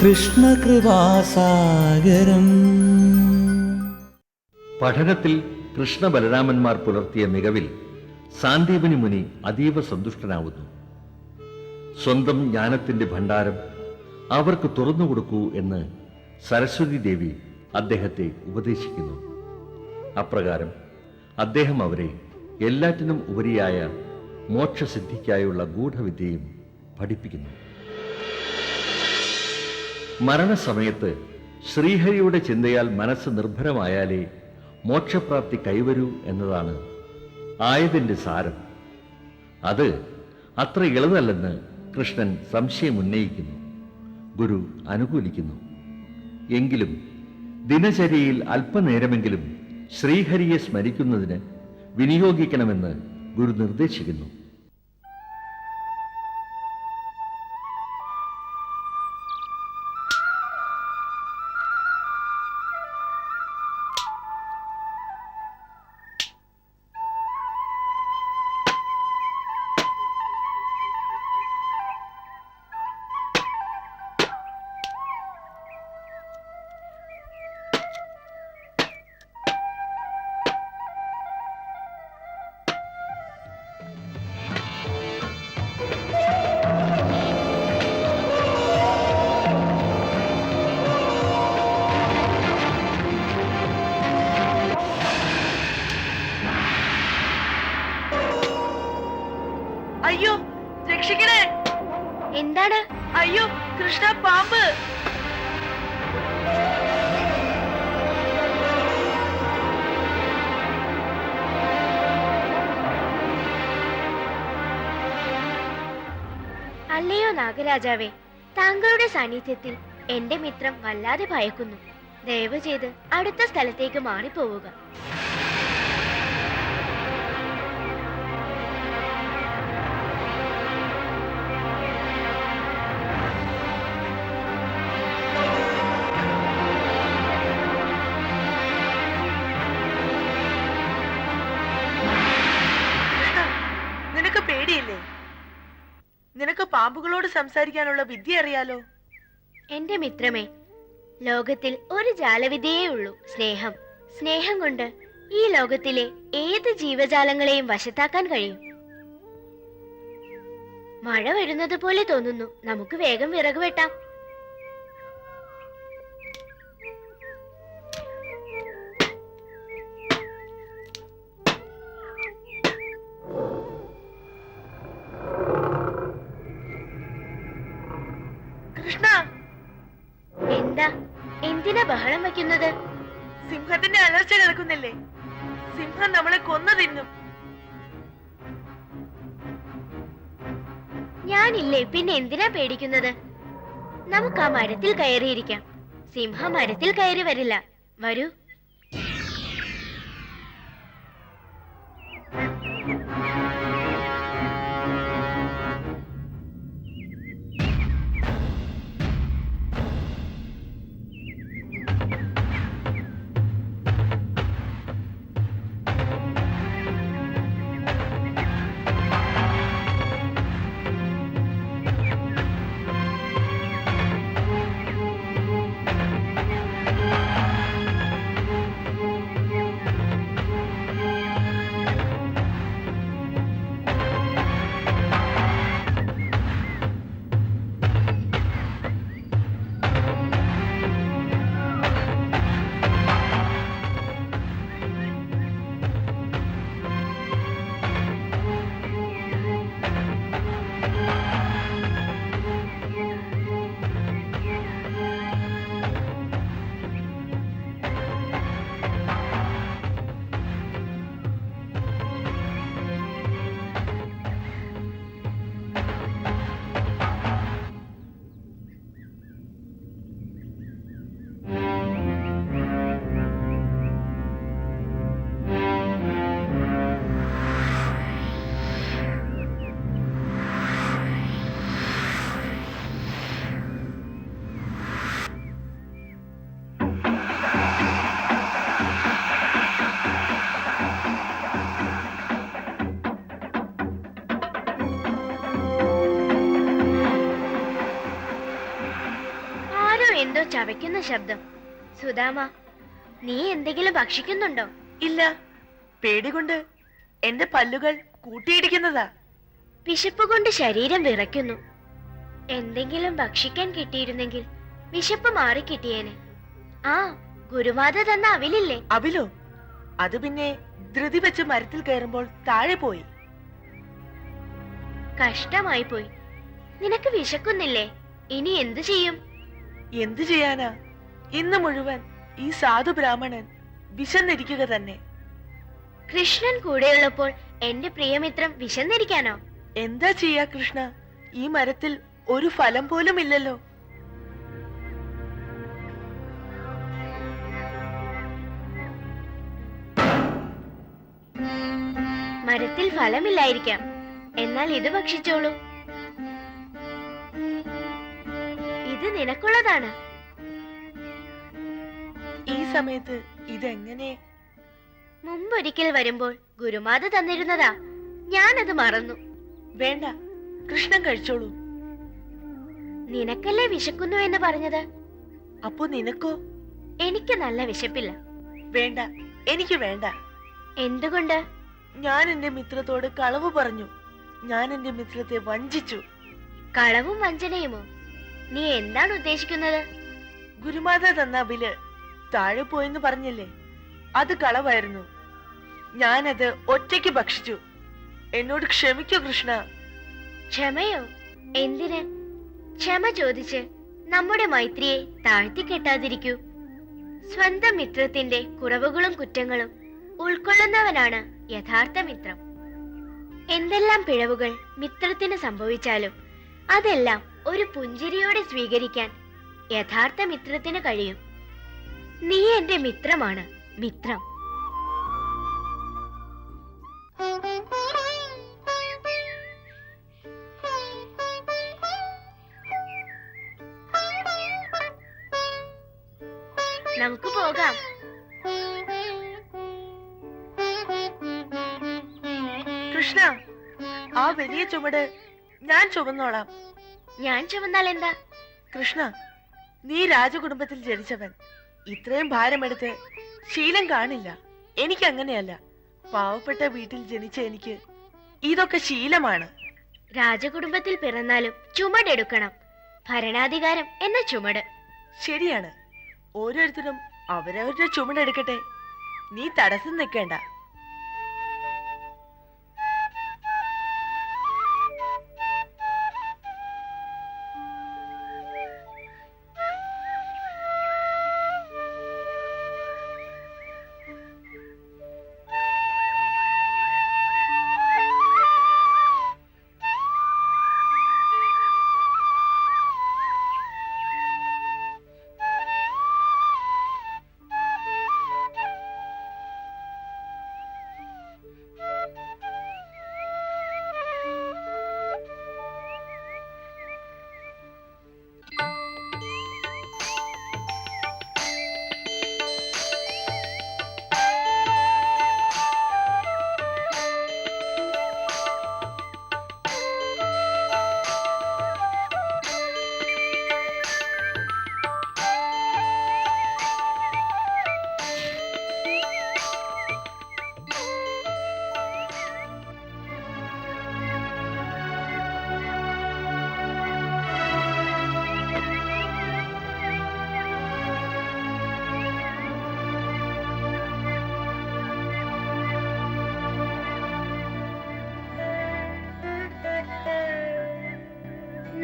കൃഷ്ണകൃപാസാഗരം. പഠനത്തിൽ കൃഷ്ണ ബലരാമന്മാർ പുലർത്തിയ മികവിൽ സാന്ദീപനി മുനി അതീവ സന്തുഷ്ടനാവുന്നു. സ്വന്തം ജ്ഞാനത്തിന്റെ ഭണ്ഡാരം അവർക്ക് തുറന്നു കൊടുക്കൂ എന്ന് സരസ്വതി ദേവി അദ്ദേഹത്തെ ഉപദേശിക്കുന്നു. അപ്രകാരം അദ്ദേഹം അവരെ എല്ലാറ്റിനും ഉപരിയായ മോക്ഷസിദ്ധിക്കായുള്ള ഗൂഢവിദ്യയും പഠിപ്പിക്കുന്നു. മരണസമയത്ത് ശ്രീഹരിയുടെ ചിന്തയാൽ മനസ്സ് നിർഭരമായാലേ മോക്ഷപ്രാപ്തി കൈവരൂ എന്നതാണ് ആയതിന്റെ സാരം. അത് അത്ര എളുതല്ലെന്ന് കൃഷ്ണൻ സംശയമുന്നയിക്കുന്നു ഗുരു അനുകൂലിക്കുന്നു. എങ്കിലും ദിനചര്യയിൽ അല്പനേരമെങ്കിലും ശ്രീഹരിയെ സ്മരിക്കുന്നതിന് വിനിയോഗിക്കണമെന്ന് ഗുരു നിർദ്ദേശിക്കുന്നു. അല്ലയോ നാഗരാജാവേ? താങ്കളുടെ സാന്നിധ്യത്തിൽ എന്റെ മിത്രം വല്ലാതെ ഭയക്കുന്നു. ദയവ് ചെയ്ത് അടുത്ത സ്ഥലത്തേക്ക് മാറിപ്പോവുക. നിനക്ക് പാമ്പുകളോട് സംസാരിക്കാനുള്ള വിദ്യ അറിയാലോ? എന്റെ മിത്രമേ ലോകത്തിൽ ഒരു ജാലവിദ്യയേ ഉള്ളൂ സ്നേഹം. സ്നേഹം കൊണ്ട് ഈ ലോകത്തിലെ ഏത് ജീവജാലങ്ങളെയും വശത്താക്കാൻ കഴിയും? മഴ വരുന്നത് പോലെ തോന്നുന്നു. നമുക്ക് വേഗം വിറക് വെട്ടാം. ബഹളം വയ്ക്കുന്നത് സിംഹത്തിന്റെ അലർച്ച കിടക്കുന്നില്ലേ സിംഹം നമ്മളെ കൊന്നു തിന്നും. ഞാനില്ലേ പിന്നെ എന്തിനാ പേടിക്കുന്നത്? നമുക്ക് ആ മരത്തിൽ കയറിയിരിക്കാം. സിംഹം മരത്തിൽ കയറി വരില്ല. വരൂ. ചവയ്ക്കുന്ന ശബ്ദം. സുധാമ നീ എന്തെങ്കിലും ഭക്ഷിക്കുന്നുണ്ടോ? ഇല്ല. പേടികൊണ്ട് എന്റെ പല്ലുകൾ കൂട്ടിയിടിക്കുന്നതാ. വിശപ്പ് കൊണ്ട് ശരീരം വിറയ്ക്കുന്നു. എന്തെങ്കിലും ഭക്ഷിക്കാൻ കിട്ടിയിരുന്നെങ്കിൽ വിശപ്പ് മാറി കിട്ടിയേനെ. ആ ഗുരുമാത തന്ന അവിലില്ലേ? അവിലോ? അത് പിന്നെ ധൃതി വെച്ച് മരത്തിൽ കയറുമ്പോൾ താഴെ പോയി. കഷ്ടമായി പോയി. നിനക്ക് വിശക്കുന്നില്ലേ? ഇനി എന്തു ചെയ്യും? എന്തു ചെയ്യാനാ? ഇന്ന് മുഴുവൻ ഈ സാധു ബ്രാഹ്മണൻ വിശന്നിരിക്കുക തന്നെ. കൃഷ്ണൻ കൂടെയുള്ളപ്പോൾ എന്റെ പ്രിയമിത്രം വിശന്നിരിക്കാനോ? എന്താ ചെയ്യാ കൃഷ്ണ? ഈ മരത്തിൽ ഒരു ഫലം പോലും ഇല്ലല്ലോ. മരത്തിൽ ഫലമില്ലായിരിക്കാം. എന്നാൽ ഇത് ഭക്ഷിച്ചോളൂ. ഇത് നിനക്കുള്ളതാണ്. ഈ സമയത്ത് ഇതെങ്ങനെ? മുമ്പൊരിക്കൽ വരുമ്പോൾ ഗുരുമാത തന്നിരുന്നതാ. ഞാനത് മറന്നു. വേണ്ട കൃഷ്ണൻ കഴിച്ചോളൂ. നിനക്കല്ലേ വിശക്കുന്നു എന്ന് പറഞ്ഞത്? അപ്പോ നിനക്കോ? എനിക്ക് നല്ല വിശപ്പില്ല. വേണ്ട എനിക്ക് വേണ്ട. എന്തുകൊണ്ട്? ഞാൻ എന്റെ മിത്രത്തോട് കളവ് പറഞ്ഞു. ഞാൻ എന്റെ മിത്രത്തെ വഞ്ചിച്ചു. കളവും വഞ്ചനയുമോ? നീ എന്താണ് ഉദ്ദേശിക്കുന്നത്? ഗുരുമാത തന്ന ബിൽ താഴെ പോയെന്ന് പറഞ്ഞില്ലേ? അത് കളവായിരുന്നു. ഞാനത് ഒറ്റയ്ക്ക് ഭക്ഷിച്ചു. എന്നോട് ക്ഷമിക്കൂ കൃഷ്ണ. ക്ഷമയോ? എന്തിന്? ക്ഷമ ചോദിച്ച് നമ്മുടെ മൈത്രിയെ താഴ്ത്തി കെട്ടാതിരിക്കൂ. സ്വന്തം മിത്രത്തിന്റെ കുറവുകളും കുറ്റങ്ങളും ഉൾക്കൊള്ളുന്നവനാണ് യഥാർത്ഥ മിത്രം. എന്തെല്ലാം പിഴവുകൾ മിത്രത്തിന് സംഭവിച്ചാലും അതെല്ലാം ഒരു പുഞ്ചിരിയോടെ സ്വീകരിക്കാൻ യഥാർത്ഥ മിത്രത്തിന് കഴിയും. നീ എന്റെ മിത്രമാണ് മിത്രം. നമുക്ക് പോകാം. കൃഷ്ണ ആ വലിയ ചുമട് ഞാൻ ചുമന്നോളാം ഞാൻ ചുമന്നാൽ എന്താ? കൃഷ്ണ നീ രാജകുടുംബത്തിൽ ജനിച്ചവൻ. ഇത്രയും ഭാരമെടുത്ത് ശീലം കാണില്ല. എനിക്ക് അങ്ങനെയല്ല പാവപ്പെട്ട വീട്ടിൽ ജനിച്ച എനിക്ക് ഇതൊക്കെ ശീലമാണ്. രാജകുടുംബത്തിൽ പിറന്നാലും ചുമടെടുക്കണം. ഭരണാധികാരം എന്ന ചുമട്. ശരിയാണ്. ഓരോരുത്തരും അവരവരുടെ ചുമടെടുക്കട്ടെ. നീ തടസ്സം നിൽക്കേണ്ട.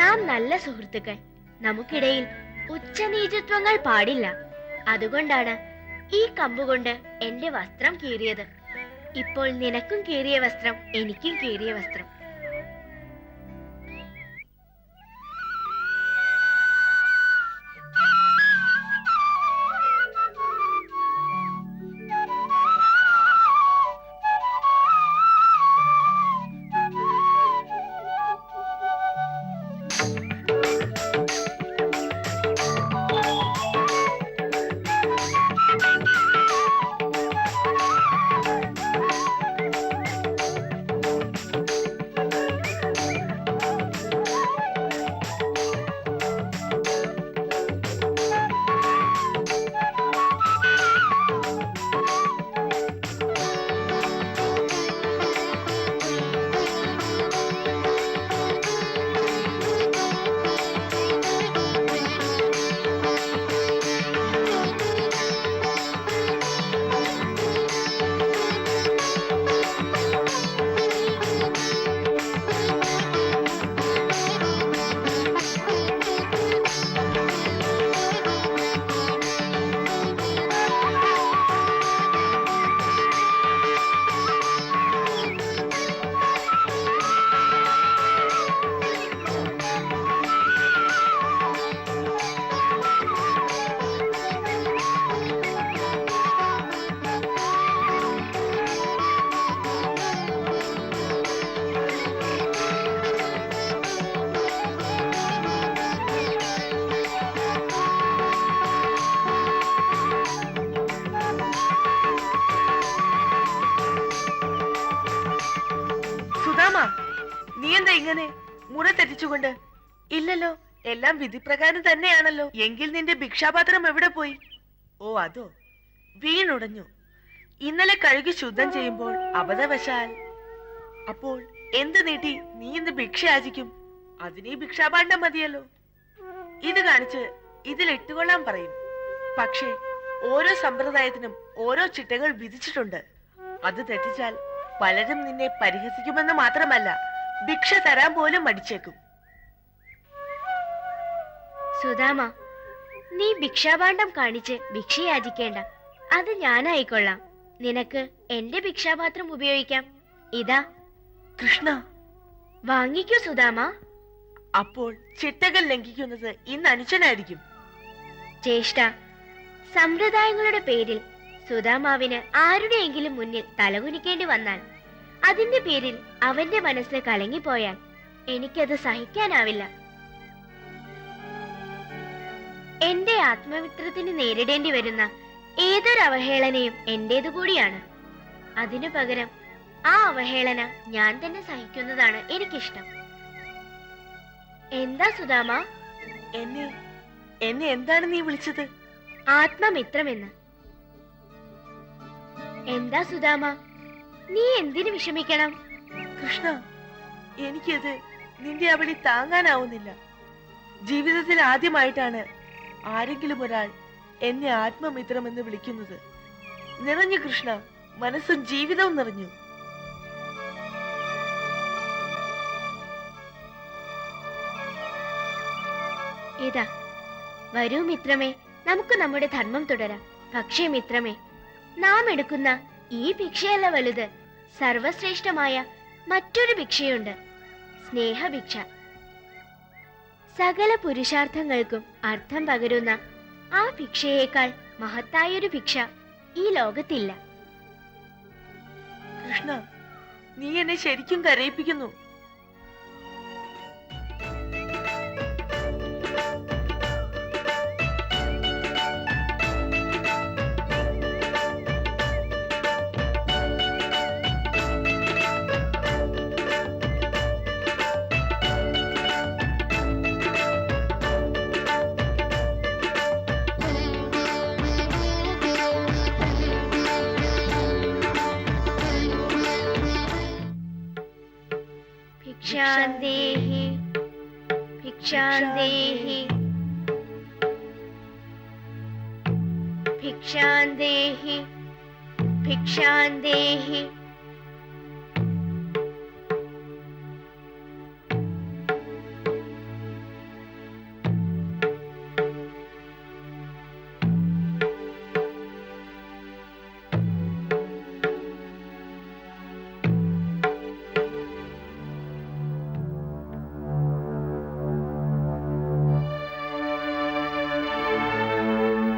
നാം നല്ല സുഹൃത്തുക്കൾ. നമുക്കിടയിൽ ഉച്ചനീചത്വങ്ങൾ പാടില്ല. അതുകൊണ്ടാണ് ഈ കമ്പുകൊണ്ട് എന്റെ വസ്ത്രം കീറിയത്. ഇപ്പോൾ നിനക്കും കീറിയ വസ്ത്രം എനിക്കും കീറിയ വസ്ത്രം. എന്താ ഇങ്ങനെ മുറ തെറ്റിച്ചുകൊണ്ട് ഇല്ലല്ലോ എല്ലാം വിധിപ്രകാരം തന്നെയാണല്ലോ. എങ്കിൽ നിന്റെ ഭിക്ഷാപാത്രം എവിടെ പോയി? ഓ അതോ വീണുടഞ്ഞു. ഇന്നലെ കഴുകി ശുദ്ധം ചെയ്യുമ്പോൾ അബദ്ധവശാൽ. അപ്പോൾ എന്ത് നീട്ടി നീ ഇന്ന് ഭിക്ഷ യാചിക്കും അതിനീ ഭിക്ഷാപാണ്ഡം മതിയല്ലോ. ഇത് കാണിച്ച് ഇതിൽ ഇട്ടുകൊള്ളാൻ പറയും. പക്ഷേ ഓരോ സമ്പ്രദായത്തിനും ഓരോ ചിട്ടകൾ വിധിച്ചിട്ടുണ്ട്. അത് തെറ്റിച്ചാൽ പലരും നിന്നെ പരിഹസിക്കുമെന്ന് മാത്രമല്ല ഭിക്ഷ തരാൻ പോലും മടിച്ചേക്കും. സുധാമ നീ ഭിക്ഷാപാണ്ഡം കാണിച്ച് ഭിക്ഷ യാചിക്കേണ്ട അത് ഞാനായിക്കൊള്ളാം. നിനക്ക് എന്റെ ഭിക്ഷാപാത്രം ഉപയോഗിക്കാം. ഇതാ. കൃഷ്ണ. വാങ്ങിക്കൂ സുധാമ. അപ്പോൾ ചിട്ടകൾ ലംഘിക്കുന്നത് ഇന്ന് അനുജനായിരിക്കും. ചേഷ്ട സമ്പ്രദായങ്ങളുടെ പേരിൽ സുധാമാവിന് ആരുടെയെങ്കിലും മുന്നിൽ തലകുനിക്കേണ്ടി വന്നാൽ അതിന്റെ പേരിൽ അവന്റെ മനസ്സ് കലങ്ങിപ്പോയാൽ എനിക്കത് സഹിക്കാനാവില്ല. എന്റെ ആത്മമിത്രത്തിന് നേരിടേണ്ടി വരുന്ന ഏതൊരു അവഹേളനയും എന്റേതു കൂടിയാണ്. അതിനു പകരം ആ അവഹേളന ഞാൻ തന്നെ സഹിക്കുന്നതാണ് എനിക്കിഷ്ടം. എന്താ സുധാമ? എന്നെ എന്നെ എന്താണ് നീ വിളിച്ചത്? ആത്മമിത്രമെന്ന്. എന്താ സുധാമ? നീ എന്തിനു വിഷമിക്കണം? കൃഷ്ണ എനിക്കത് നിന്റെ അവളി താങ്ങാനാവുന്നില്ല. ജീവിതത്തിൽ ആദ്യമായിട്ടാണ് ആരെങ്കിലും ഒരാൾ എന്നെ ആത്മമിത്രം എന്ന് വിളിക്കുന്നത്. നിറഞ്ഞു കൃഷ്ണ മനസ്സും ജീവിതവും നിറഞ്ഞു. ഇതാ വരൂ മിത്രമേ നമുക്ക് നമ്മുടെ ധർമ്മം തുടരാം. പക്ഷേ മിത്രമേ നാം എടുക്കുന്ന ഈ ഭിക്ഷയല്ല വലുത്. സർവശ്രേഷ്ഠമായ മറ്റൊരു ഭിക്ഷയുണ്ട് സ്നേഹഭിക്ഷ. സകല പുരുഷാർത്ഥങ്ങൾക്കും അർത്ഥം പകരുന്ന ആ ഭിക്ഷയേക്കാൾ മഹത്തായൊരു ഭിക്ഷ ഈ ലോകത്തില്ല. കൃഷ്ണ നീ എന്നെ ശരിക്കും കരയിപ്പിക്കുന്നു.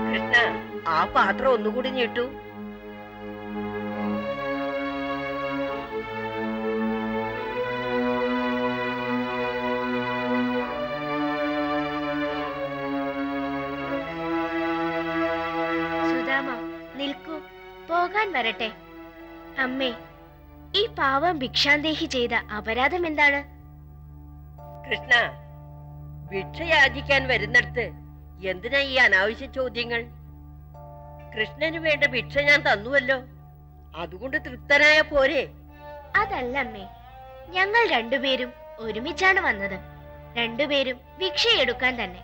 കൃഷ്ണ ആ പാത്രം ഒന്നുകൂടി ഞെട്ടു. വരട്ടെ. അമ്മേ ഈ പാവം ഭിക്ഷാന്തേഹി ചെയ്ത അപരാധം എന്താണ്? കൃഷ്ണ ഭിക്ഷയാചിക്കാൻ വരുന്നിടത്ത് എന്തിനാ ഈ അനാവശ്യ ചോദ്യങ്ങൾ? കൃഷ്ണന് വേണ്ട ഭിക്ഷ ഞാൻ തന്നുവല്ലോ. അതുകൊണ്ട് തൃപ്തനായ പോരെ. അതല്ല അമ്മേ ഞങ്ങൾ രണ്ടുപേരും ഒരുമിച്ചാണ് വന്നത്. രണ്ടുപേരും ഭിക്ഷയെടുക്കാൻ തന്നെ.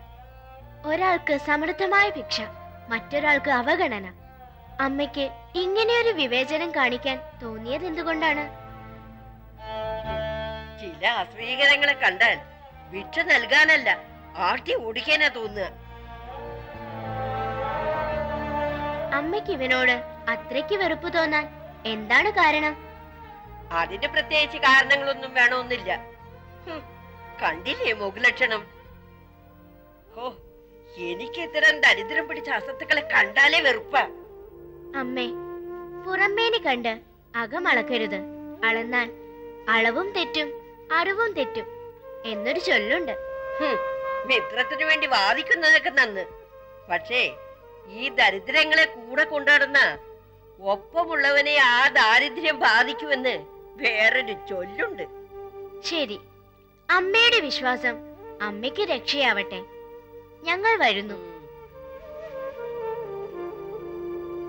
ഒരാൾക്ക് സമൃദ്ധമായ ഭിക്ഷ മറ്റൊരാൾക്ക് അവഗണന. അമ്മയ്ക്ക് ഇങ്ങനെയൊരു വിവേചനം കാണിക്കാൻ തോന്നിയത് എന്തുകൊണ്ടാണ്? ചില അസ്വീകരങ്ങളെ കണ്ടാൽ ഭിക്ഷ നൽകാനല്ല ആട്ടി ഓടിക്കാനാ തോന്നുക. അമ്മയ്ക്ക് ഇവനോട് അത്രയ്ക്ക് വെറുപ്പ് തോന്നാൻ എന്താണ് കാരണം? അതിന്റെ പ്രത്യേകിച്ച് കാരണങ്ങളൊന്നും വേണമെന്നില്ല. കണ്ടില്ലേ മുഖലക്ഷണം ഓ എനിക്ക് ഇത്തരം ദരിദ്രം പിടിച്ച അസത്തുക്കളെ കണ്ടാലേ വെറുപ്പാ. അമ്മേ പുറമേനി കണ്ട് അകമളക്കരുത്. അളന്നാൽ അളവും തെറ്റും അറിവും തെറ്റും എന്നൊരു ചൊല്ലുണ്ട്. മിത്രത്തിനു വേണ്ടി വാദിക്കുന്നതൊക്കെ നന്ന്. പക്ഷേ ഈ ദരിദ്രങ്ങളെ കൂടെ കൊണ്ടുനടന്ന ഒപ്പമുള്ളവനെ ആ ദാരിദ്ര്യം ബാധിക്കുമെന്ന് വേറൊരു ചൊല്ലുണ്ട്. ശരി. അമ്മയുടെ വിശ്വാസം അമ്മയ്ക്ക് രക്ഷയാവട്ടെ. ഞങ്ങൾ വരുന്നു.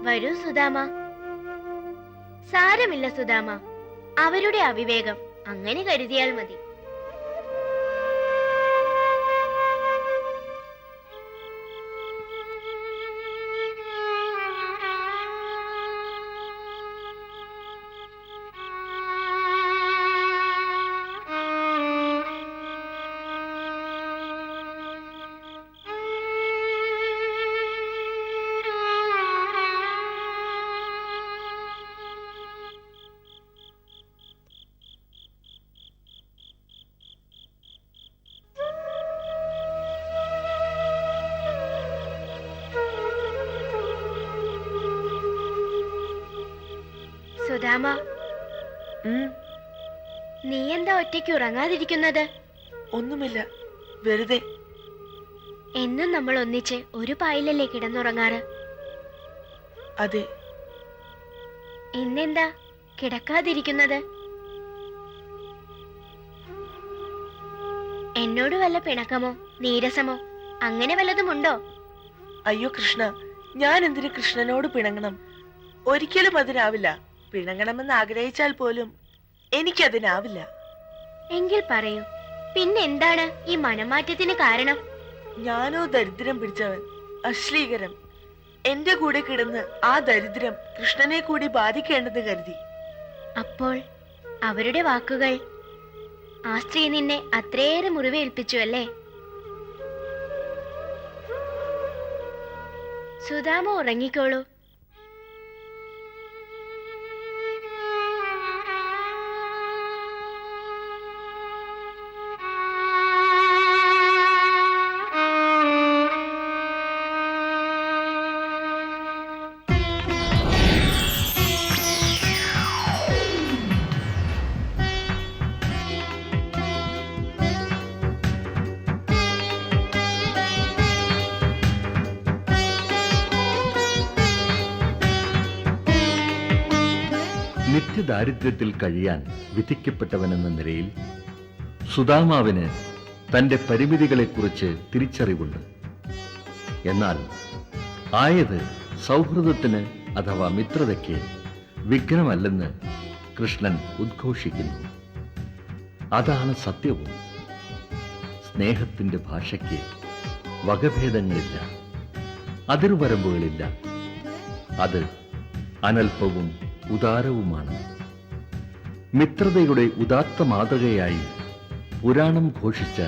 വരൂ സുധാമ. സാരമില്ല സുധാമ. അവരുടെ അവിവേകം അങ്ങനെ കരുതിയാൽ മതി. നീ എന്താ ഒറ്റയ്ക്ക് ഉറങ്ങാതിരിക്കുന്നത്? ഒന്നുമില്ല. വെറുതെ. എന്നും നമ്മൾ ഒന്നിച്ച് ഒരു പായിലല്ലേ കിടന്നുറങ്ങാറ്? അതെ. ഇന്നെന്താ? കിടക്കാതിരിക്കുന്നത്? എന്നോട് വല്ല പിണക്കമോ? നീരസമോ? അങ്ങനെ വല്ലതും ഉണ്ടോ? അയ്യോ കൃഷ്ണ. ഞാൻ എന്തിനു കൃഷ്ണനോട് പിണങ്ങണം? ഒരിക്കലും അതിനാവില്ല. പിണങ്ങണമെന്ന് ആഗ്രഹിച്ചാൽ പോലും എനിക്കതിനാവില്ല. എങ്കിൽ പറയൂ പിന്നെ എന്താണ് ഈ മനമാറ്റത്തിന് കാരണം? ഞാനോ ദരിദ്രം പിടിച്ചവൻ അശ്ലീകരം. എന്റെ കൂടെ കിടന്ന് ആ ദരിദ്രം കൃഷ്ണനെ കൂടി ബാധിക്കേണ്ടെന്ന് കരുതി. അപ്പോൾ അവരുടെ വാക്കുകൾ ആ സ്ത്രീ നിന്നെ അത്രയേറെ മുറിവേൽപ്പിച്ചു അല്ലേ? സുധാമ ഉറങ്ങിക്കോളൂ. നിത്യദാരിദ്ര്യത്തിൽ കഴിയാൻ വിധിക്കപ്പെട്ടവനെന്ന നിലയിൽ സുദാമാവിന് തന്റെ പരിമിതികളെക്കുറിച്ച് തിരിച്ചറിവുണ്ട്. എന്നാൽ ആയത് സൗഹൃദത്തിന് അഥവാ മിത്രതയ്ക്ക് വിഘ്നമല്ലെന്ന് കൃഷ്ണൻ ഉദ്ഘോഷിക്കുന്നു. അതാണ് സത്യവും. സ്നേഹത്തിന്റെ ഭാഷയ്ക്ക് വകഭേദങ്ങളില്ല. അതിർവരമ്പുകളില്ല അത് അനൽപവും ഉദാരവുമാണ്. മിത്രതയുടെ ഉദാത്ത മാതൃകയായി പുരാണം ഘോഷിച്ച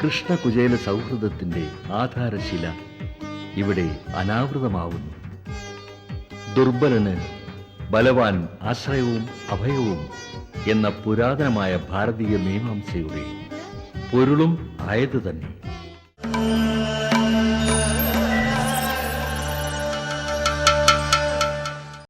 കൃഷ്ണകുചേല സൗഹൃദത്തിന്റെ ആധാരശില ഇവിടെ അനാവൃതമാവുന്നു. ദുർബലന് ബലവാൻ ആശ്രയവും അഭയവും എന്ന പുരാതനമായ ഭാരതീയ മീമാംസയുടെ പൊരുളും ആയത് തന്നെ.